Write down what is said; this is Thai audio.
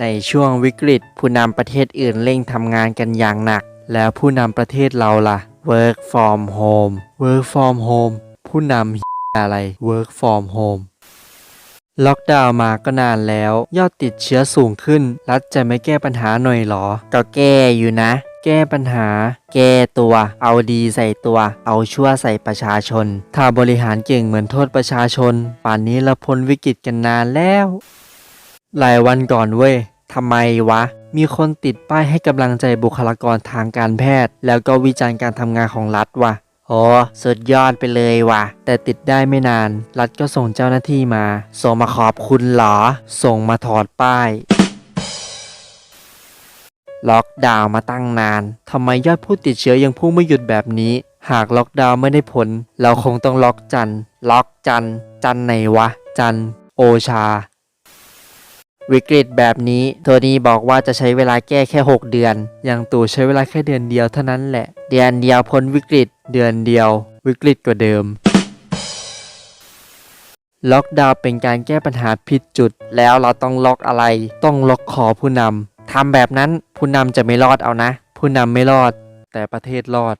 ในช่วงวิกฤต ผู้นำประเทศอื่นเร่งทำงานกันอย่างหนัก แล้วผู้นำประเทศเราล่ะ work from home work from home ผู้นำอะไร work from home ล็อกดาวน์มาก็นานแล้ว ยอดติดเชื้อสูงขึ้น รัฐจะไม่แก้ปัญหาหน่อยหรอ ก็แก้อยู่นะ แก้ปัญหา แก้ตัว เอาดีใส่ตัว เอาชั่วใส่ประชาชน ถ้าบริหารเก่งเหมือนโทษประชาชน ป่านนี้เราพ้นวิกฤตกันนานแล้ว หลายวันก่อนเว้ยทำไมวะ มีคนติดป้ายให้กำลังใจบุคลากรทางการแพทย์ แล้วก็วิจารณ์การทำงานของรัฐว่ะโอ้สุดยอดไปเลยว่ะ แต่ติดได้ไม่นาน รัฐก็ส่งเจ้าหน้าที่มา ส่งมาขอบคุณเหรอ ส่งมาถอดป้าย ล็อกดาวน์มาตั้งนานทำไมยอดผู้ติดเชื้อยังพุ่งไม่หยุดแบบนี้ หากล็อกดาวน์ไม่ได้ผล เราคงต้องล็อกจัน ล็อกจัน จันไหนวะ จัน โอชา วิกฤตแบบนี้โทนี่บอกว่าจะใช้เวลาแก้แค่ 6 เดือน อย่างตู่ใช้เวลาแค่เดือนเดียวเท่านั้นแหละ เดือนเดียวพ้นวิกฤต เดือนเดียว วิกฤตกว่าเดิม ล็อกดาวน์เป็นการแก้ปัญหาผิดจุด แล้วเราต้องล็อกอะไร ต้องล็อกคอผู้นำทำแบบนั้นผู้นำจะไม่รอดเอานะ ผู้นำไม่รอด แต่ประเทศรอด